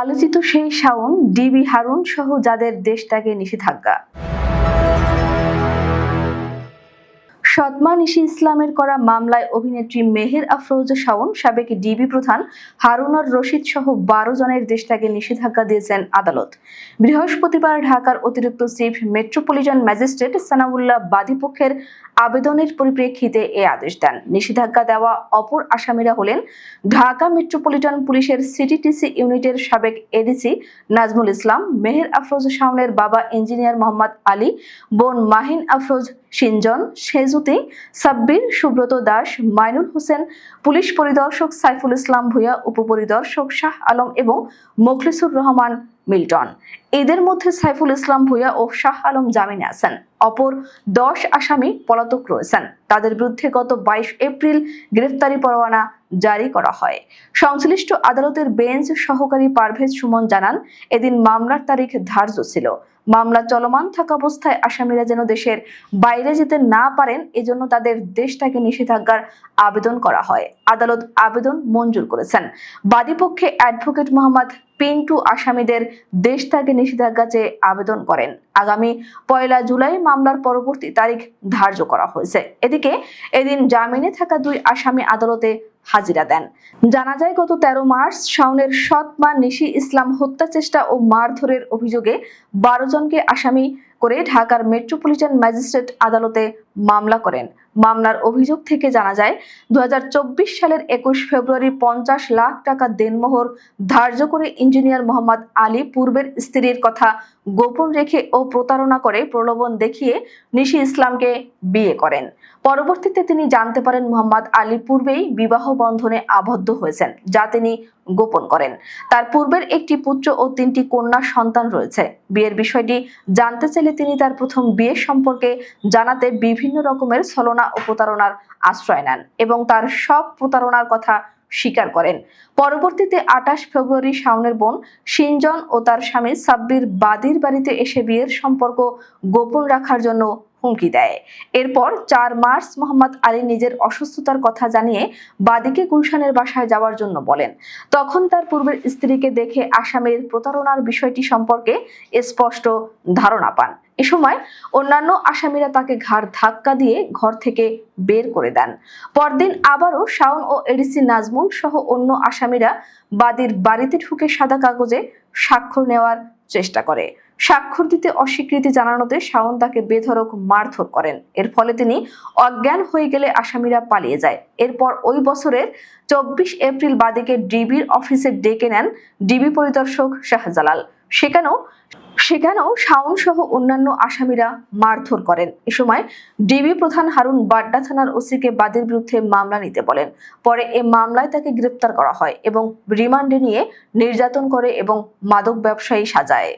আলোচিত সেই শাওন ডিবি হারুন সহ যাদের দেশ ত্যাগে নিষেধাজ্ঞা। সৎমা নিশি ইসলামের করা মামলায় অভিনেত্রী মেহের আফরোজ শাওন, সাবেক ডিবি প্রধান হারুনার রশিদ সহ বারো জনের দেশ ত্যাগে নিষেধাজ্ঞা দিয়েছেন আদালত। বৃহস্পতিবার ঢাকার অতিরিক্ত চিফ মেট্রোপলিটন ম্যাজিস্ট্রেট সানাউল্লাহ বাদীপক্ষের আবেদনের পরিপ্রেক্ষিতে এ আদেশ দেন। নিষেধাজ্ঞা দেওয়া অপর আসামিরা হলেন ঢাকা মেট্রোপলিটন পুলিশের সিটিটিসি ইউনিটের সাবেক এডিসি নাজমুল ইসলাম, মেহের আফরোজ শাওনের বাবা ইঞ্জিনিয়ার মোহাম্মদ আলী, বোন মাহিন আফরোজ সিনজন সেজুতি, সাব্বির, সুব্রত দাস, মাইনুল হোসেন, পুলিশ পরিদর্শক সাইফুল ইসলাম ভূয়া উপপরিদর্শক শাহ আলম এবং মোখলিসুর রহমান মিল্টন। এদের মধ্যে সাইফুল ইসলাম ভূঁইয়া ও শাহ আলম জামিনে আছেন। অপর দশ আসামি পলাতক রয়েছেন। তাদের বিরুদ্ধে গত বাইশ এপ্রিল গ্রেফতারি পরোয়ানা জারি করা হয়। সংশ্লিষ্ট আদালতের বেঞ্চ সহকারী পারভেজ সুমন জানান, এদিন মামলার তারিখ ধার্য ছিল। মামলা চলমান থাকা অবস্থায় আসামিরা যেন দেশের বাইরে যেতে না পারেন, এজন্য তাদের দেশটাকে নিষেধাজ্ঞার আবেদন করা হয়। আদালত আবেদন মঞ্জুর করেছেন। বাদীপক্ষে অ্যাডভোকেট মোহাম্মদ পিন্টু আসামিদের দেশ ত্যাগে নিষেধাজ্ঞা চেয়ে আবেদন করেন। আগামী পয়লা জুলাই মামলার পরবর্তী তারিখ ধার্য করা হয়েছে। এদিকে এদিন জামিনে থাকা দুই আসামি আদালতে হাজিরা দেন। জানা যায়, গত তেরো মার্চ শাওনের সৎ মা নিশি ইসলাম হত্যা চেষ্টা ও মারধরের অভিযোগে বারো জনকে আসামি করে ঢাকার মেট্রোপলিটন ম্যাজিস্ট্রেট আদালতে মামলা করেন। মামলার অভিযোগ থেকে জানা যায় দু হাজার চব্বিশ সালের একুশ ফেব্রুয়ারি পঞ্চাশ লাখ টাকা দেনমোহর ধার্য করে ইঞ্জিনিয়ার মোহাম্মদ আলী পূর্বের স্ত্রীর কথা গোপন রেখে ও প্রতারণা করে প্রলোভন দেখিয়ে নিশি ইসলামকে বিয়ে করেন। পরবর্তীতে তিনি জানতে পারেন মোহাম্মদ আলী পূর্বেই বিবাহ বন্ধনে আবদ্ধ হয়েছেন, যা তিনি গোপন করেন। তার পূর্বের একটি পুত্র ও তিনটি কন্যা সন্তান রয়েছে। বিয়ের বিষয়টি জানতে চাইলে তিনি তার প্রথম বিয়ের সম্পর্কে জানাতে বিভিন্ন রকমের ছলনা ও প্রতারণার আশ্রয় নেন এবং তার সব প্রতারণার কথা স্বীকার করেন। পরবর্তীতে আঠাশ ফেব্রুয়ারি শাওনের বোন সিনজন ও তার স্বামী সাব্বির বাদির বাড়িতে এসে বিয়ের সম্পর্ক গোপন রাখার জন্য হুমকি দেয়। এরপর চার মার্চ মোহাম্মদ আলী নিজের অসুস্থতার কথা জানিয়ে বাদীকে গুলশানের বাসায় যাওয়ার জন্য বলেন। তখন তার পূর্বের স্ত্রীকে দেখে আসামের প্রতারণার বিষয়টি সম্পর্কে স্পষ্ট ধারণা পান। এ সময় অন্যান্য আসামিরা তাকে ঘাড় ধাক্কা দিয়ে ঘর থেকে বের করে দেন। পরদিন আবারও শাওন ও এডিসি নাজমুল সহ অন্য আসামিরা বাদীর বাড়িতে ঢুকে সাদা কাগজে স্বাক্ষর নেওয়ার চেষ্টা করে। স্বাক্ষর দিতে অস্বীকৃতি জানানোতে শাওন তাকে বেধরক মারধর করেন। এর ফলে তিনি অজ্ঞান হয়ে গেলে আসামিরা পালিয়ে যায়। এরপর ওই বছরের চব্বিশ এপ্রিল বাদীকে ডিবির অফিসে ডেকে নেন ডিবি পরিদর্শক শাহজালাল। সেখানেও সেখানেও শাওন সহ অন্যান্য আসামিরা মারধর করেন। এ সময় ডিবি প্রধান হারুন বাড্ডা থানার ওসিকে বাদীর বিরুদ্ধে মামলা নিতে বলেন। পরে এ মামলায় তাকে গ্রেপ্তার করা হয় এবং রিমান্ডে নিয়ে নির্যাতন করে এবং মাদক ব্যবসায়ী সাজায়।